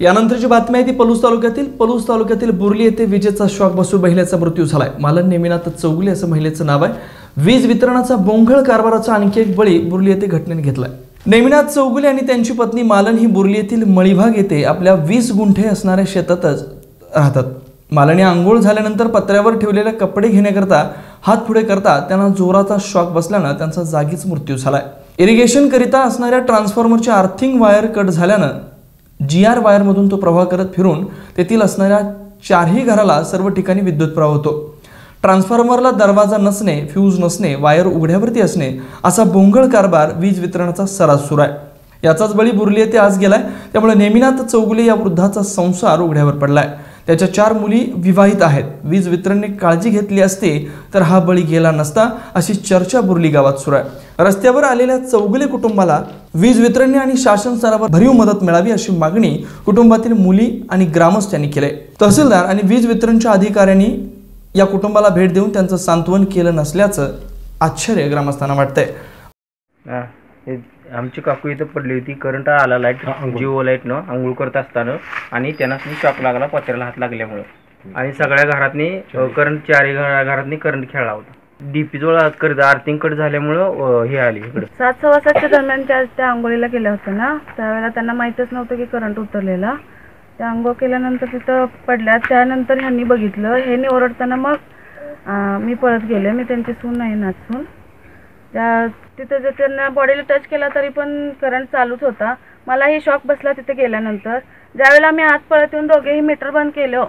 यानंतरची बातमी आहे ती पलूस तालुक्यातील पलूस तालुक्यातील बुरली येथे विजेचा शॉक बसून महिलेचा मृत्यू झालाय. मालन नेमिनाथ चौगुले असं महिलेचं नाव आहे. वीज वितरणाचा बोंघळ कारभाराचा आणखी एक बळी बुरली येथे घटनेने घेतलाय. नेमिनाथ चौगुले आणि त्यांची पत्नी मालन ही बुरली येथील मळीभाग येथे आपल्या वीस गुंठे असणाऱ्या शेतातच राहतात. मालनी आंघोळ झाल्यानंतर पत्र्यावर ठेवलेले कपडे घेण्याकरता हात पुढे करता त्यांना जोराचा शॉक बसल्यानं त्यांचा जागीच मृत्यू झालाय. इरिगेशन करिता असणाऱ्या ट्रान्सफॉर्मरची आर्थिंग वायर कट झाल्यानं जी आर वायरमधून तो प्रवाह करत फिरून तेथील असणाऱ्या चारही घराला सर्व ठिकाणी विद्युत प्रवाह होतो. ट्रान्सफॉर्मरला दरवाजा नसणे फ्यूज नसणे वायर उघड्यावरती असणे असा बोंगळ कारभार वीज वितरणाचा सरास सुरू आहे. याचाच बळी बुरली येथे आज गेलाय. त्यामुळे नेमिनाथ चौगुले या वृद्धाचा संसार उघड्यावर पडलाय. त्याच्या चार मुली विवाहित आहेत. वीज वितरणने काळजी घेतली असते तर हा बळी गेला नसता अशी चर्चा बुरली गावात सुरू आहे. रस्त्यावर आलेल्या चौगुले कुटुंबाला वीज वितरणने आणि शासन स्तरावर भरीव मदत मिळावी अशी मागणी कुटुंबातील मुली आणि ग्रामस्थांनी केली. तहसीलदार आणि वीज वितरणच्या अधिकाऱ्यांनी या कुटुंबाला भेट देऊन त्यांचं सांत्वन केलं नसल्याचं आश्चर्य ग्रामस्थांना वाटतंय. आमची काकू इथं पडली होती. करंट आला लाइट जिओ लाईटनं आंघोळ करत असताना आणि त्यांना शॉक लागला पत्र्याला हात लागल्यामुळं. आणि सगळ्या घरातनी करंट चारही घरा- घरातनी करंट खेळला होता. डीपी जवळ कर्ज आर्थिंग कट झाल्यामुळं हे आली इकडं. सात सव्वा सातच्या दरम्यान त्या त्या आंघोळीला गेल्या होत्या ना. त्यावेळेला त्यांना माहीतच नव्हतं की करंट उतरलेला. त्या आंघोळ केल्यानंतर तिथं पडल्या. त्यानंतर ह्यांनी बघितलं. ह्यांनी ओरडताना मग अं, मी पळत गेले. मी त्यांची सून नाही नाचून. त्या तिथं जर त्यांना बॉडीला टच केला तरी पण करंट चालूच होता. मलाही शॉक बसला तिथे गेल्यानंतर. ज्यावेळेला मी आत पळत येऊन दोघेही मीटर बंद केलं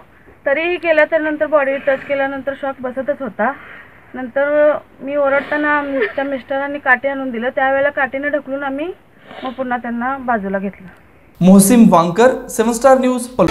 तरीही केलं तर नंतर बॉडी टच केल्यानंतर शॉक बसतच होता. नंतर मी ओरडताना आमच्या मिस्टरांनी काठी आणून दिलं. त्यावेळेला काठीने ढकलून आम्ही मग पुन्हा त्यांना बाजूला घेतलं. मोहसिम वांकर सेवन स्टार न्यूज पल